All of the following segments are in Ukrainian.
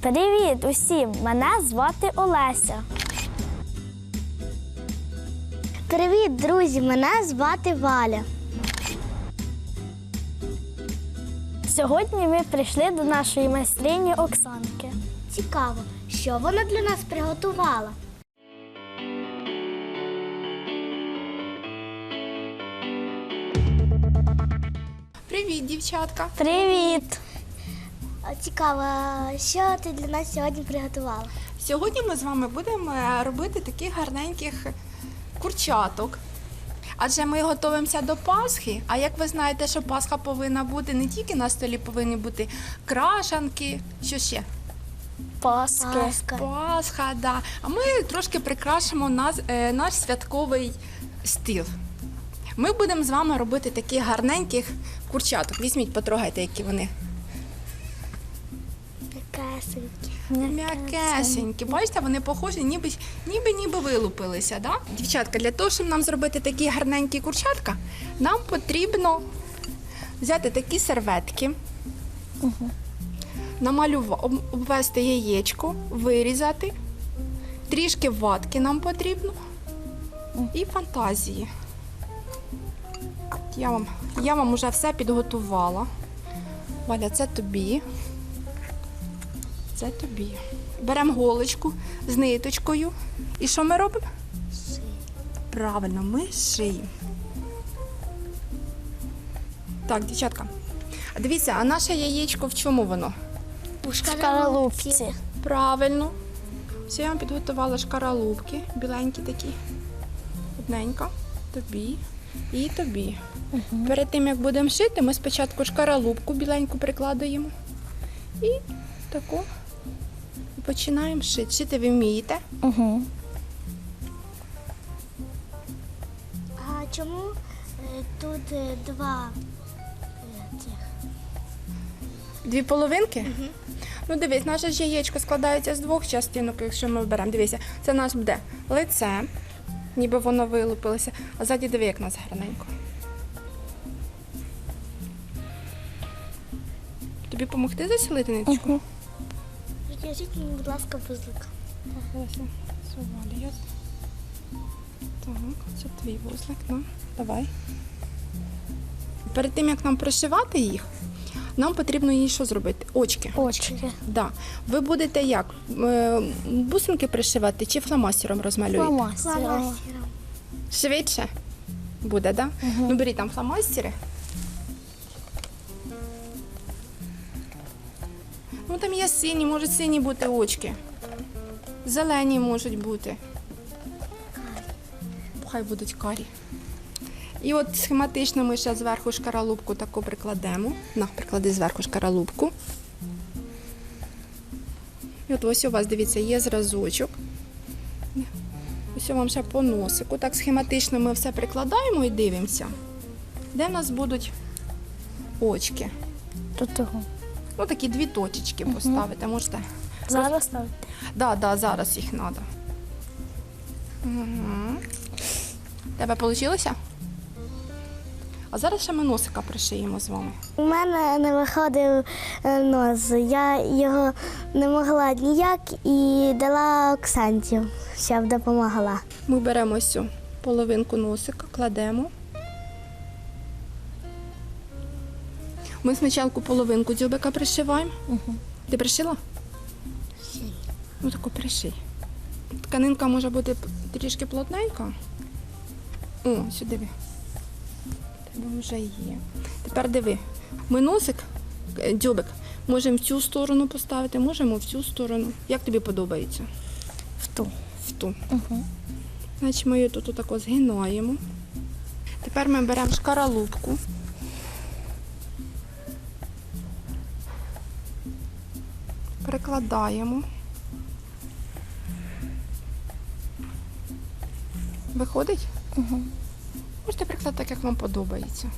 Привіт усім! Мене звати Олеся. Привіт, друзі! Мене звати Валя. Сьогодні ми прийшли до нашої майстрині Оксанки. Цікаво, що вона для нас приготувала. Привіт, дівчатка! Привіт! Цікаво, що ти для нас сьогодні приготувала? Сьогодні ми з вами будемо е, робити таких гарненьких курчаток. Адже ми готуємося до Пасхи. А як ви знаєте, що Пасха повинна бути не тільки на столі, повинні бути крашанки, що ще? Паски. Паска. Пасха, да. А ми трошки прикрашимо нас, е, наш святковий стіл. Ми будемо з вами робити таких гарненьких курчаток. Візьміть, потрогайте, які вони. Кесенькі. М'якесенькі. Бачите, вони похожі, ніби ніби ніби вилупилися. Да? Дівчатка, для того, щоб нам зробити такі гарненькі курчатка, нам потрібно взяти такі серветки, намалювати, обвести яєчко, вирізати, трішки ватки нам потрібно і фантазії. Я вам, я вам уже все підготувала. Валя, це тобі. Це тобі. Беремо голочку з ниточкою. І що ми робимо? Правильно, ми шиємо. Так, дівчатка. А дивіться, а наше яєчко в чому воно? У Шкаралупці. Правильно. Все, я вам підготувала шкаралупки, біленькі такі. Одненька. Тобі і тобі. Перед тим, як будемо шити, ми спочатку шкаралупку біленьку прикладуємо. І таку починаємо шити. Шити ви вмієте. Угу. А чому е, тут е, два е, цих? Дві половинки? Ну, дивись, наше ж яєчко складається з двох частинок, якщо ми беремо. Дивися, це наш буде лице, ніби воно вилупилося, а ззаді диви, як у нас гарненько. Тобі допомогти засілити ниточку? Відв'яжіть мені, будь ласка, вузлик. Так, це твій вузлик, ну, давай. Перед тим, як нам пришивати їх, нам потрібно їй що зробити? Очки. Очки. Да. Ви будете як? Е, Бусинки пришивати чи фломастером розмалюєте? Фломастер. Фломастером. Швидше буде, так? Да? Ну беріть там фломастери. Ну там є сині, можуть сині бути очки. Зелені можуть бути. Хай будуть карі. І от схематично ми ще зверху шкаралупку таку прикладемо. На, приклади зверху шкаралупку. І от ось у вас, дивіться, є зразочок. Ось вам ще по носику. Так схематично ми все прикладаємо і дивимося, де в нас будуть очки. Тут того. Ну, такі дві точечки поставити. Можете. Зараз ставити. Да, да, зараз їх треба. Угу. Тебе вийшло? А зараз ще ми носика пришиємо з вами. У мене не виходив е, нос. Я його не могла ніяк і дала Оксанці, щоб допомогла. Ми беремо цю половинку носика, кладемо. Ми спочатку половинку дзьобика пришиваємо. Угу. Ти пришила? Ну таку приший. Тканинка може бути трішки плотненька. О, сюди. Тебе вже є. Тепер диви. Ми носик, е, дзьобик, можемо в цю сторону поставити, можемо в цю сторону. Як тобі подобається? В ту. В ту. Угу. Значить, ми її тут отако згинаємо. Тепер ми беремо шкаралупку. Перекладаємо. Виходить? Угу. Можете прикладати так, як вам подобається.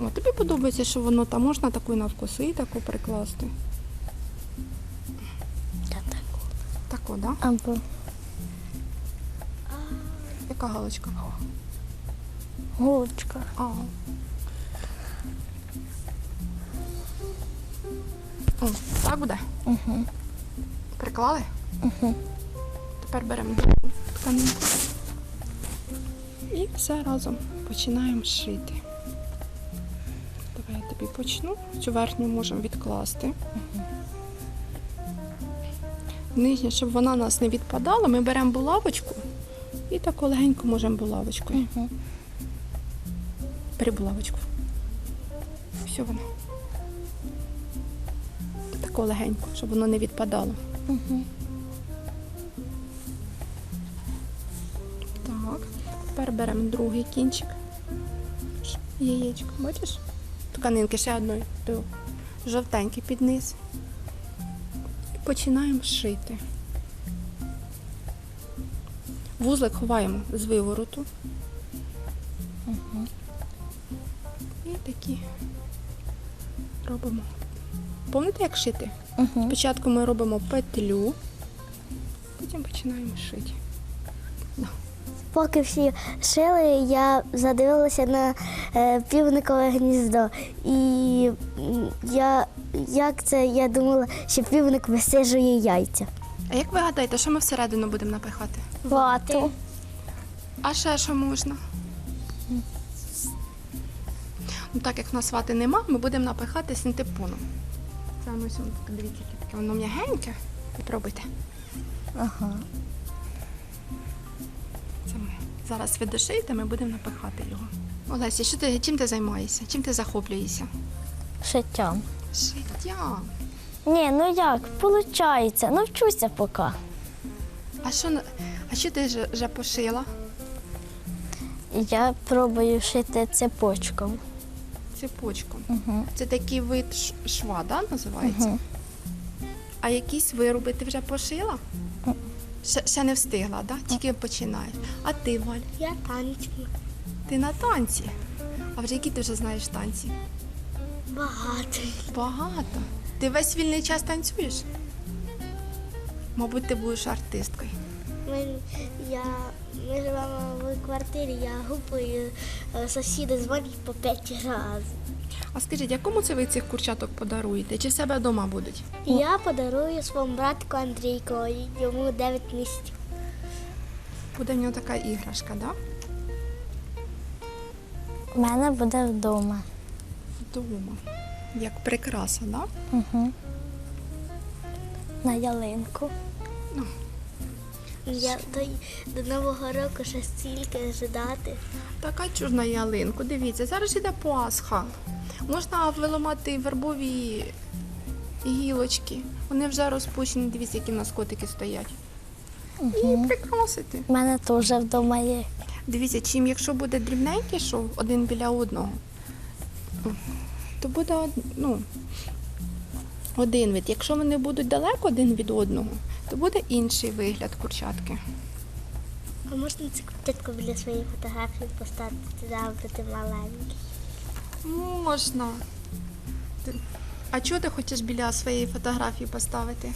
О, тобі подобається, що воно там можна таку навкоси таку прикласти. Тако, да? Або Яка галочка? голочка. А. Так буде? Угу. Приклали? Угу. Тепер беремо тканинку. І все разом починаємо шити. Давай я тобі почну. Цю верхню можемо відкласти. Нижня, щоб вона у нас не відпадала, ми беремо булавочку і таку легенько можемо булавочкою. Угу. Бери булавочку. Все воно. Таку легенько, щоб воно не відпадало. Угу. Так. Тепер беремо другий кінчик. Яєчко, бачиш? Тканинки ще одної. То жовтенький під низ. І починаємо шити. Вузлик ховаємо з вивороту. Угу. І такі робимо. Пам'ятаєте, як шити? Угу. Спочатку ми робимо петлю, потім починаємо шити. Поки всі шили, я задивилася на е, півникове гніздо. І я, як це, я думала, що півник висижує яйця. А як ви гадаєте, що ми всередину будемо напихати? Вату. А ще що можна? Ну, так як в нас вати нема, ми будемо напихати синтепоном. Воно ось, дивіться, яке таке воно м'ягеньке. Попробуйте. Ага. Це ми. Зараз ви дошиєте, ми будемо напихати його. Олесі, що ти, чим ти займаєшся? Чим ти захоплюєшся? Шиттям. Шиттям. Ні, ну як, виходить. Навчуся поки. А що, а що ти вже пошила? Я пробую шити цепочком. Цепочку. Угу. Це такий вид шва, да, називається? Угу. А якісь вироби ти вже пошила? Ще, ще не встигла, да? тільки починаєш. А ти, Валь, Я танчик ти на танці. А вже які ти вже знаєш танці? багато. Багато. Ти весь вільний час танцюєш? Мабуть, ти будеш артисткою. Ми, я, ми живемо в квартирі, я гупаю, е, сусіди дзвонять по п'ять разів. А скажіть, якому це ви цих курчаток подаруєте? Чи в себе вдома будуть? Я подарую своєму братику Андрійку, йому 9 місяців. Буде в нього така іграшка, да? У мене буде вдома. Вдома. Як прикраса, да? Угу. На ялинку. Я до, до Нового року ще стільки ждати. Така чужна ялинку. Дивіться, зараз іде Пасха. Можна виламати вербові гілочки. Вони вже розпущені, дивіться, які в нас котики стоять. І прикрасити. У мене теж вдома є. Дивіться, чим якщо буде дрібненький шов один біля одного, то буде ну, один вид. Якщо вони будуть далеко один від одного, то буде інший вигляд курчатки. А можна цю квітку біля своєї фотографії поставити завжди ти маленький? Можна. А чого ти хочеш біля своєї фотографії поставити?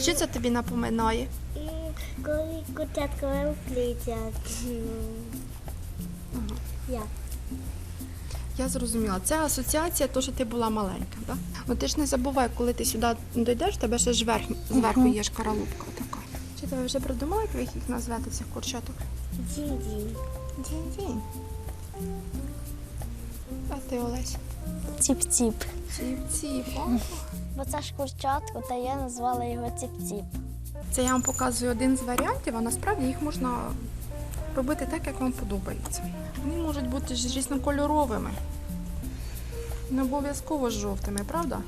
Що це тобі напоминає? Ну, коли курчатка виплюється. Як? Я зрозуміла. Це асоціація, то, що ти була маленька, так? Ну ти ж не забувай, коли ти сюди дійдеш, тебе ще ж верх, зверху є шкаралупка така. Чи ти вже придумала, як ви їх назвати цих курчаток? Дінь-дінь. Дінь-дінь. А ти, Олесь? Ціп-ціп. Ціп-ціп. Бо це ж курчатко, та я назвала його ціп-ціп. Це я вам показую один з варіантів, а насправді їх можна робити так, як вам подобається. Вони можуть бути ж різнокольоровими. Не обов'язково жовтими, правда?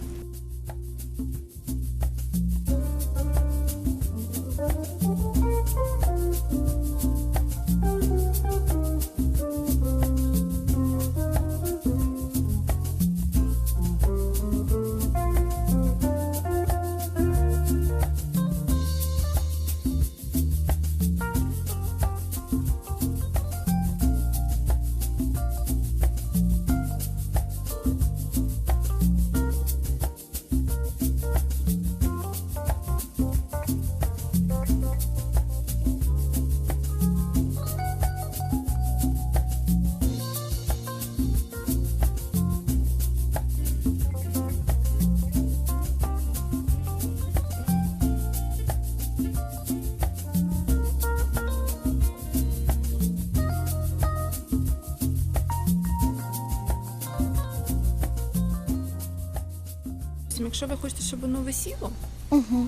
Якщо ви хочете, щоб воно висіло, Угу.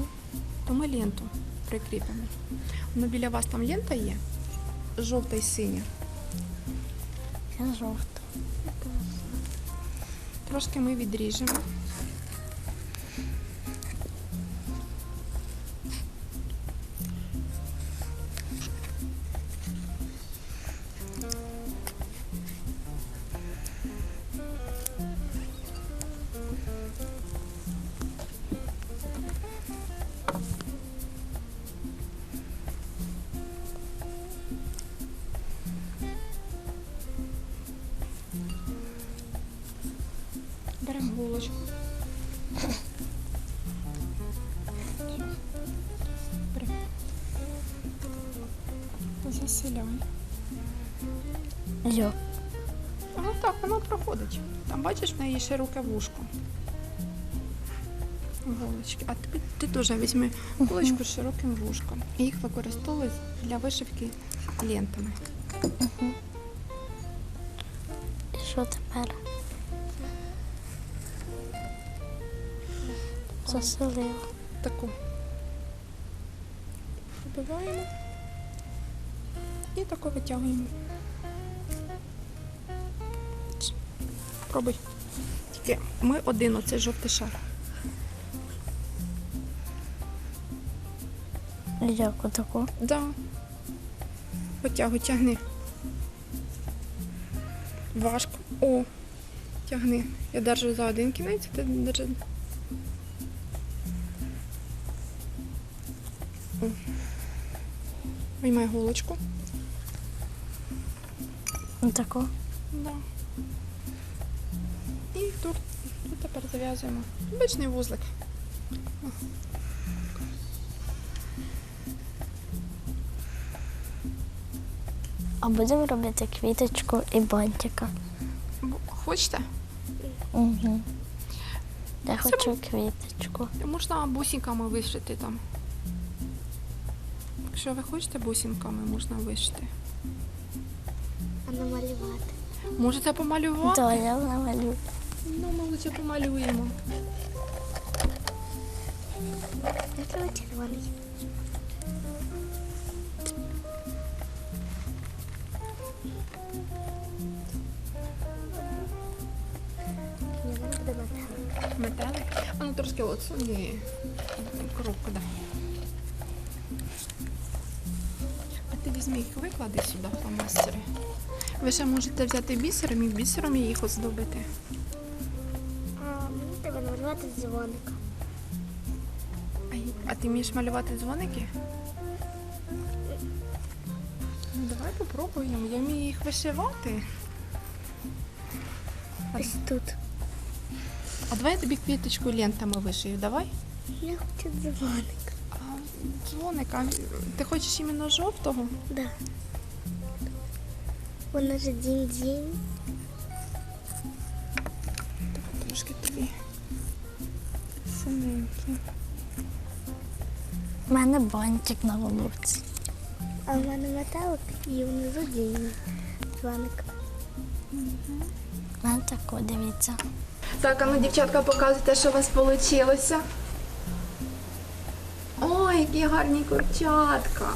то ми ленту прикріпимо. Воно біля вас там лента є, жовта і синя. Жовта. Трошки ми відріжемо. Бери. Заселяй. Йо. Ну так, воно проходить. Там бачиш, в неї широке вушко. Голочки. А тобі ти теж візьми голочку з широким вушком. І їх використовують для вишивки лентами. І що тепер? Заселила. Таку. Вибиваємо. І таку витягуємо. Пробуй. Тільки ми один оцей жовтий шар. Як отаку? Да. Потягуй, тягни. Важко. О, тягни. Я держу за один кінець, ти держи. Виймай голочку. Отаку. Да. І тут, тут тепер зав'язуємо. Обичний вузлик. А будемо робити квіточку і бантика. Хочете? Угу. Я Це хочу квіточку. Можна бусинками вишити там. Якщо ви хочете бусинками, можна вишити. А намалювати. Можете помалювати? То я намалюю. Ну, ми помалюємо. Я червоний. Метелик. А ну трошки отсуни коробку, да. Їх виклади сюди, фломастери. Ви ще можете взяти бісером і бісером їх оздобити. Мені треба намалювати дзвоник. А, ти вмієш малювати дзвоники? Ну, давай попробуємо. Я вмію їх вишивати. Ось тут. а давай я тобі квіточку лентами вишию, давай. Я хочу дзвоник. А, дзвоник, а ти хочеш іменно жовтого? Да. Воно ж дінь-дінь. Трошки тобі синенький. У мене бантик на голубці. А в мене металик і внизу дінь. Дзвоник. У мене таку, дивіться. Так, а ну, дівчатка, показуйте, що у вас вийшло. Ой, які гарні курчатка.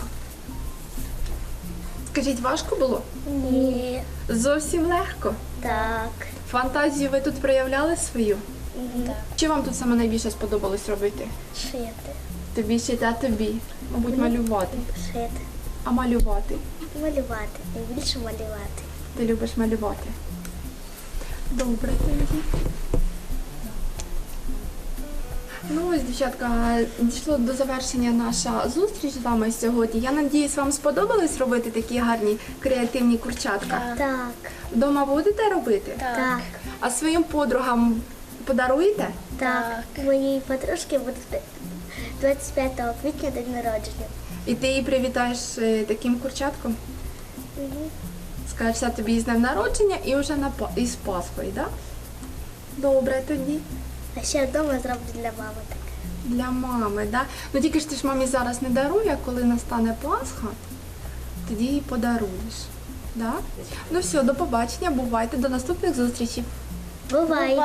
Скажіть, важко було? Ні. Зовсім легко. Так. Фантазію ви тут проявляли свою? Так. Що вам тут саме найбільше сподобалось робити? Шити. Тобі ще та тобі. Мабуть, малювати. Шити. А малювати? Малювати. Найбільше малювати. Ти любиш малювати. Добре тоді. Ну ось, дівчатка, дійшло до завершення наша зустріч з вами сьогодні. Я надіюсь, вам сподобалось робити такі гарні креативні курчатка. Так. Вдома будете робити? Так. А своїм подругам подаруєте? Так. У моєї подружки буде 25 квітня день народження. І ти її привітаєш е, таким курчатком? Скажеш все тобі з днем народження і вже на Па- із Пасхою, так? Добре тоді. А ще вдома зроблю для мами таке. Для мами, да? Ну тільки ж ти ж мамі зараз не дарує, а коли настане Пасха, тоді їй подаруєш. Да? Ну все, до побачення, бувайте, до наступних зустрічей. Бувайте.